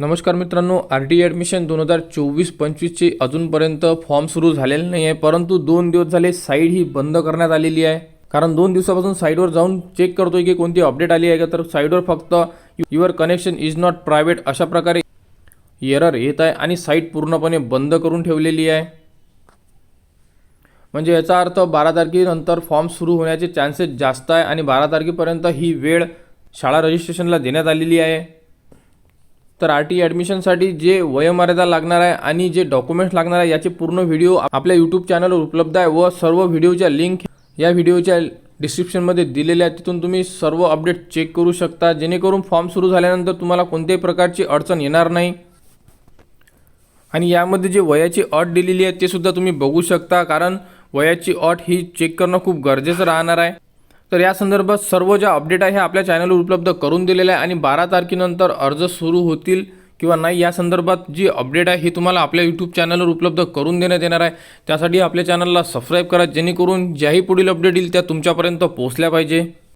नमस्कार मित्रांनो R T admission दोन हजार चोवीस पंचवीसचे अजूनपर्यंत फॉर्म सुरू झालेले नाही आहे परंतु दोन दिवस झाले साईट ही बंद करण्यात आलेली आहे. कारण दोन दिवसापासून साईटवर जाऊन चेक करतोय की कोणती अपडेट आली आहे का तर साईटवर फक्त your connection is not private अशा प्रकारे एरर येत आहे आणि साईट पूर्णपणे बंद करून ठेवलेली आहे. म्हणजे याचा अर्थ बारा तारखेनंतर फॉर्म सुरू होण्याचे चान्सेस जास्त आहे आणि बारा तारखेपर्यंत ही वेळ शाळा रजिस्ट्रेशनला देण्यात आलेली आहे. तर आर टी ॲडमिशनसाठी जे वयोमर्यादा लागणार आहे आणि जे डॉक्युमेंट्स लागणार आहे याचे पूर्ण व्हिडिओ आपल्या यूट्यूब चॅनलवर उपलब्ध आहे व सर्व व्हिडिओच्या लिंक या व्हिडिओच्या डिस्क्रिप्शनमध्ये दिलेल्या आहे तिथून तुम्ही सर्व अपडेट चेक करू शकता. जेणेकरून फॉर्म सुरू झाल्यानंतर तुम्हाला कोणत्याही प्रकारची अडचण येणार नाही. आणि यामध्ये जे वयाची अट दिलेली आहे ते सुद्धा तुम्ही बघू शकता. कारण वयाची अट ही चेक करणं खूप गरजेचं राहणार आहे. तर या संदर्भात सर्व ज्या अपडेट आहे हे आपल्या चॅनलवर उपलब्ध करून दिलेलं आहे आणि बारा तारखेनंतर अर्ज सुरू होतील किंवा नाही या संदर्भात जी अपडेट आहे ही तुम्हाला आपल्या यूट्यूब चॅनलवर उपलब्ध करून देण्यात येणार आहे. त्यासाठी आपल्या चॅनलला सबस्क्राईब करा जेणेकरून ज्याही पुढील अपडेट येईल त्या तुमच्यापर्यंत पोहोचल्या पाहिजे.